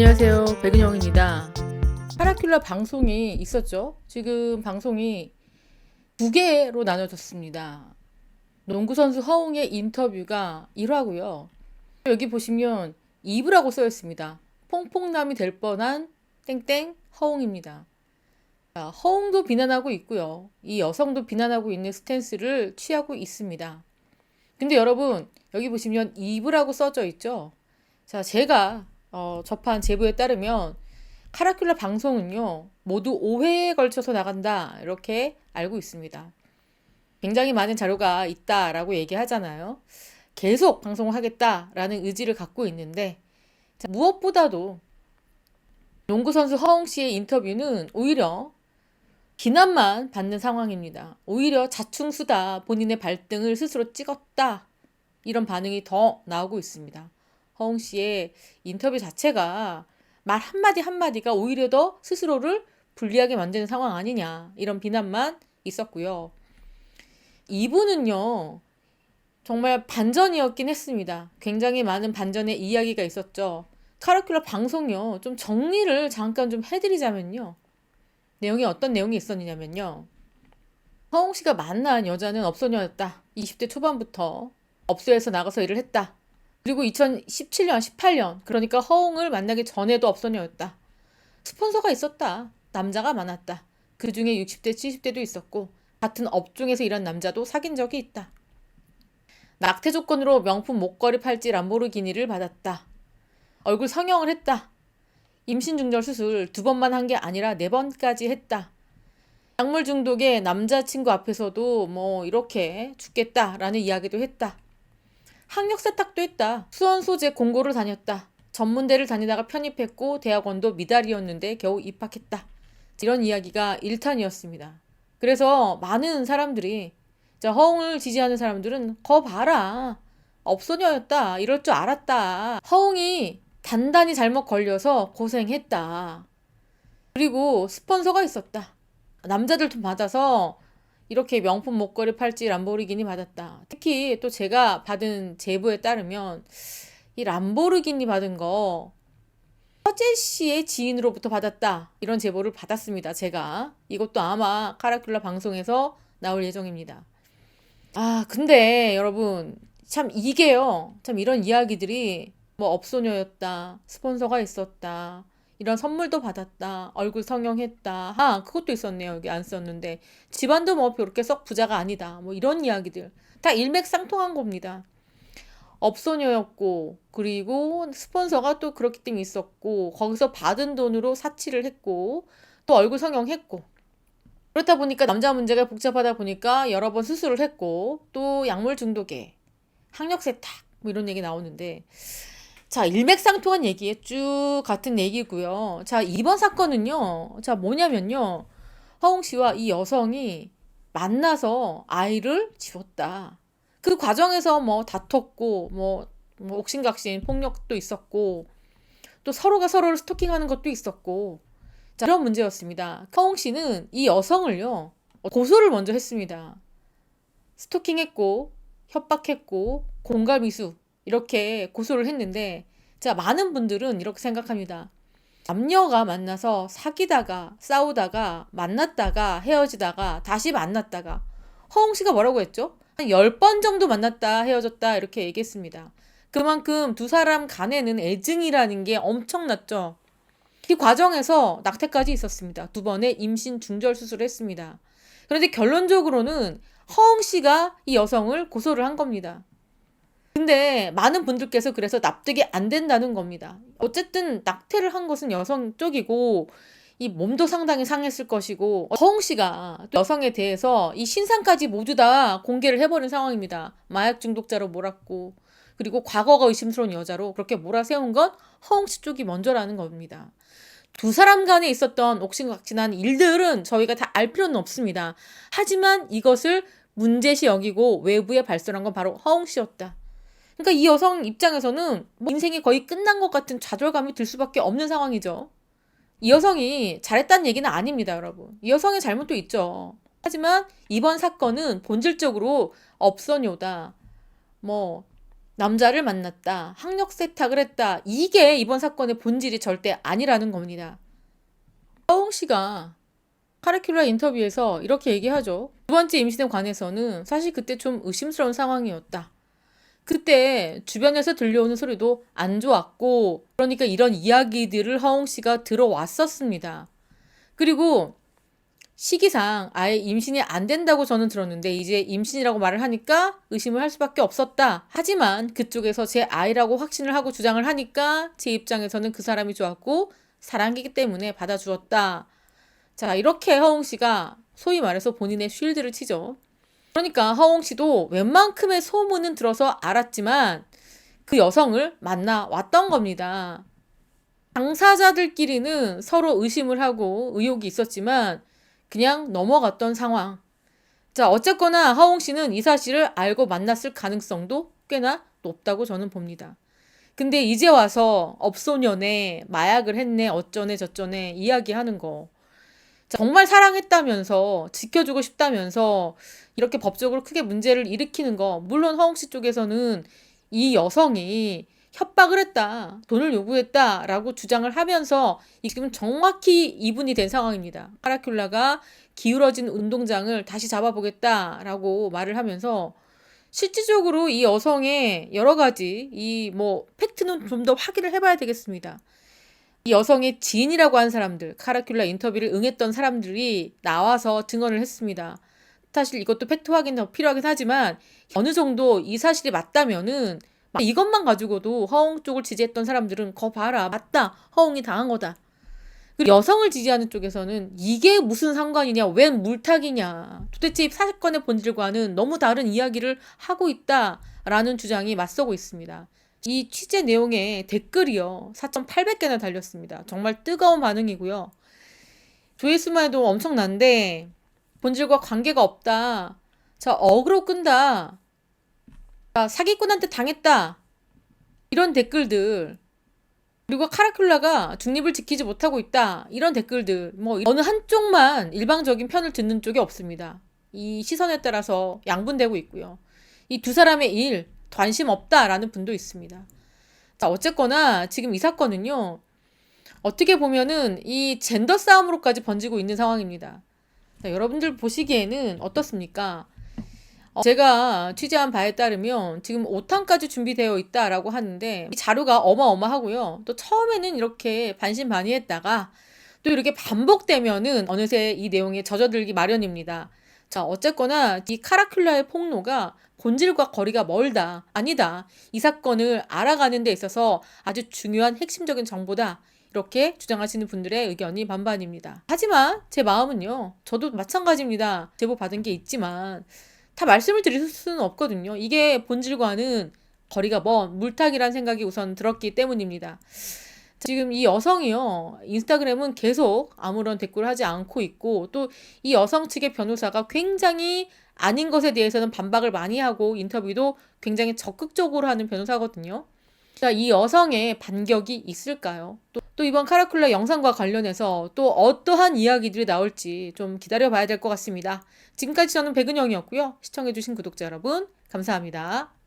안녕하세요. 백은영입니다. 파라큘라 방송이 있었죠. 지금 방송이 두 개로 나눠졌습니다. 농구 선수 허웅의 인터뷰가 1화고요. 여기 보시면 2부라고 써 있습니다. 퐁퐁남이 될 뻔한 땡땡 허웅입니다. 자, 허웅도 비난하고 있고요. 이 여성도 비난하고 있는 스탠스를 취하고 있습니다. 근데 여러분 여기 보시면 2부라고 써져 있죠. 자, 제가 어, 접한 제보에 따르면 카라큘라 방송은요 모두 5회에 걸쳐서 나간다 이렇게 알고 있습니다. 굉장히 많은 자료가 있다라고 얘기하잖아요. 계속 방송을 하겠다라는 의지를 갖고 있는데 자, 무엇보다도 농구 선수 허웅 씨의 인터뷰는 오히려 비난만 받는 상황입니다. 오히려 자충수다 본인의 발등을 스스로 찍었다 이런 반응이 더 나오고 있습니다. 허웅 씨의 인터뷰 자체가 말 한마디 한마디가 오히려 더 스스로를 불리하게 만드는 상황 아니냐 이런 비난만 있었고요. 이분은요 정말 반전이었긴 했습니다. 굉장히 많은 반전의 이야기가 있었죠. 카라큘라 방송요 좀 정리를 잠깐 좀 해드리자면요 내용이 어떤 내용이 있었냐면요 허웅 씨가 만난 여자는 업소녀였다. 20대 초반부터 업소에서 나가서 일을 했다. 그리고 2017년, 18년, 그러니까 허웅을 만나기 전에도 업소녀였다. 스폰서가 있었다. 남자가 많았다. 그 중에 60대, 70대도 있었고, 같은 업종에서 일한 남자도 사귄 적이 있다. 낙태 조건으로 명품 목걸이 팔찌 람보르기니를 받았다. 얼굴 성형을 했다. 임신 중절 수술 두 번만 한 게 아니라 네 번까지 했다. 약물 중독에 남자친구 앞에서도 뭐 이렇게 죽겠다라는 이야기도 했다. 학력 세탁도 했다. 수원 소재 공고를 다녔다. 전문대를 다니다가 편입했고 대학원도 미달이었는데 겨우 입학했다. 이런 이야기가 1탄이었습니다. 그래서 많은 사람들이 자, 허웅을 지지하는 사람들은 거 봐라. 업소녀였다. 이럴 줄 알았다. 허웅이 단단히 잘못 걸려서 고생했다. 그리고 스폰서가 있었다. 남자들 돈 받아서 이렇게 명품 목걸이 팔찌 람보르기니 받았다. 특히 또 제가 받은 제보에 따르면 이 람보르기니 받은 거 허재 씨의 지인으로부터 받았다. 이런 제보를 받았습니다. 제가 이것도 아마 카라큘라 방송에서 나올 예정입니다. 아, 근데 여러분 참 이게요. 참 이런 이야기들이 뭐 업소녀였다. 스폰서가 있었다. 이런 선물도 받았다. 얼굴 성형했다. 아, 그것도 있었네요. 여기 안 썼는데. 집안도 뭐 그렇게 썩 부자가 아니다. 뭐 이런 이야기들. 다 일맥상통한 겁니다. 업소녀였고, 그리고 스폰서가 또 그렇기 때문에 있었고, 거기서 받은 돈으로 사치를 했고, 또 얼굴 성형했고. 그렇다 보니까 남자 문제가 복잡하다 보니까 여러 번 수술을 했고, 또 약물 중독에 학력 세탁, 뭐 이런 얘기 나오는데, 자, 일맥상통한 얘기에 쭉 같은 얘기고요. 자, 이번 사건은요. 자, 뭐냐면요. 허웅 씨와 이 여성이 만나서 아이를 지웠다. 그 과정에서 뭐 다퉜고 뭐, 뭐 옥신각신 폭력도 있었고 또 서로가 서로를 스토킹하는 것도 있었고 자, 이런 문제였습니다. 허웅 씨는 이 여성을요. 고소를 먼저 했습니다. 스토킹했고 협박했고 공갈미수 이렇게 고소를 했는데 자 많은 분들은 이렇게 생각합니다. 남녀가 만나서 사귀다가 싸우다가 만났다가 헤어지다가 다시 만났다가 허웅 씨가 뭐라고 했죠? 한 10번 정도 만났다 헤어졌다 이렇게 얘기했습니다. 그만큼 두 사람 간에는 애증이라는 게 엄청났죠. 이 과정에서 낙태까지 있었습니다. 두 번의 임신 중절 수술을 했습니다. 그런데 결론적으로는 허웅 씨가 이 여성을 고소를 한 겁니다. 근데 많은 분들께서 그래서 납득이 안 된다는 겁니다. 어쨌든 낙태를 한 것은 여성 쪽이고 이 몸도 상당히 상했을 것이고 허웅 씨가 여성에 대해서 이 신상까지 모두 다 공개를 해버린 상황입니다. 마약 중독자로 몰았고 그리고 과거가 의심스러운 여자로 그렇게 몰아세운 건 허웅 씨 쪽이 먼저라는 겁니다. 두 사람 간에 있었던 옥신각신한 일들은 저희가 다 알 필요는 없습니다. 하지만 이것을 문제시 여기고 외부에 발설한 건 바로 허웅 씨였다. 그러니까 이 여성 입장에서는 뭐 인생이 거의 끝난 것 같은 좌절감이 들 수밖에 없는 상황이죠. 이 여성이 잘했다는 얘기는 아닙니다, 여러분. 이 여성의 잘못도 있죠. 하지만 이번 사건은 본질적으로 업선요다. 뭐 남자를 만났다. 학력 세탁을 했다. 이게 이번 사건의 본질이 절대 아니라는 겁니다. 하홍 씨가 카르큘라 인터뷰에서 이렇게 얘기하죠. 두 번째 임신에 관해서는 사실 그때 좀 의심스러운 상황이었다. 그때 주변에서 들려오는 소리도 안 좋았고, 그러니까 이런 이야기들을 하홍 씨가 들어왔었습니다. 그리고 시기상 아예 임신이 안 된다고 저는 들었는데 이제 임신이라고 말을 하니까 의심을 할 수밖에 없었다. 하지만 그쪽에서 제 아이라고 확신을 하고 주장을 하니까 제 입장에서는 그 사람이 좋았고 사랑이기 때문에 받아주었다. 자, 이렇게 허웅 씨가 소위 말해서 본인의 쉴드를 치죠. 그러니까 허웅 씨도 웬만큼의 소문은 들어서 알았지만 그 여성을 만나 왔던 겁니다. 당사자들끼리는 서로 의심을 하고 의혹이 있었지만 그냥 넘어갔던 상황. 자, 어쨌거나 하홍 씨는 이 사실을 알고 만났을 가능성도 꽤나 높다고 저는 봅니다. 근데 이제 와서 업소년에 마약을 했네, 어쩌네, 저쩌네 이야기하는 거. 자, 정말 사랑했다면서, 지켜주고 싶다면서, 이렇게 법적으로 크게 문제를 일으키는 거. 물론 하홍 씨 쪽에서는 이 여성이 협박을 했다, 돈을 요구했다, 라고 주장을 하면서 지금 정확히 이분이 된 상황입니다. 카라큘라가 기울어진 운동장을 다시 잡아보겠다, 라고 말을 하면서 실질적으로 이 여성의 여러 가지 이 뭐 팩트는 좀 더 확인을 해봐야 되겠습니다. 이 여성의 지인이라고 한 사람들, 카라큘라 인터뷰를 응했던 사람들이 나와서 증언을 했습니다. 사실 이것도 팩트 확인 더 필요하긴 하지만 어느 정도 이 사실이 맞다면은 이것만 가지고도 허웅 쪽을 지지했던 사람들은 거 봐라 맞다 허웅이 당한 거다. 그리고 여성을 지지하는 쪽에서는 이게 무슨 상관이냐 웬 물타기냐 도대체 이 사건의 본질과는 너무 다른 이야기를 하고 있다라는 주장이 맞서고 있습니다. 이 취재 내용에 댓글이요 4,800개나 달렸습니다. 정말 뜨거운 반응이고요. 조회수만 해도 엄청난데 본질과 관계가 없다. 자 어그로 끈다. 자, 사기꾼한테 당했다. 이런 댓글들. 그리고 카라큘라가 중립을 지키지 못하고 있다. 이런 댓글들. 뭐 어느 한쪽만 일방적인 편을 듣는 쪽이 없습니다. 이 시선에 따라서 양분되고 있고요. 이 두 사람의 일 관심 없다라는 분도 있습니다. 자, 어쨌거나 지금 이 사건은요. 어떻게 보면은 이 젠더 싸움으로까지 번지고 있는 상황입니다. 자, 여러분들 보시기에는 어떻습니까? 어, 제가 취재한 바에 따르면 지금 5탄까지 준비되어 있다라고 하는데 이 자료가 어마어마하고요. 또 처음에는 이렇게 반신반의했다가 또 이렇게 반복되면은 어느새 이 내용에 젖어들기 마련입니다. 자, 어쨌거나 이 카라큘라의 폭로가 본질과 거리가 멀다. 아니다. 이 사건을 알아가는 데 있어서 아주 중요한 핵심적인 정보다. 이렇게 주장하시는 분들의 의견이 반반입니다. 하지만 제 마음은요. 저도 마찬가지입니다. 제보 받은 게 있지만 다 말씀을 드릴 수는 없거든요. 이게 본질과는 거리가 먼 물타기란 생각이 우선 들었기 때문입니다. 지금 이 여성이요. 인스타그램은 계속 아무런 댓글을 하지 않고 있고 또 이 여성 측의 변호사가 굉장히 아닌 것에 대해서는 반박을 많이 하고 인터뷰도 굉장히 적극적으로 하는 변호사거든요. 자, 이 여성의 반격이 있을까요? 또, 또 이번 카라쿨라 영상과 관련해서 또 어떠한 이야기들이 나올지 좀 기다려 봐야 될 것 같습니다. 지금까지 저는 백은영이었고요. 시청해주신 구독자 여러분, 감사합니다.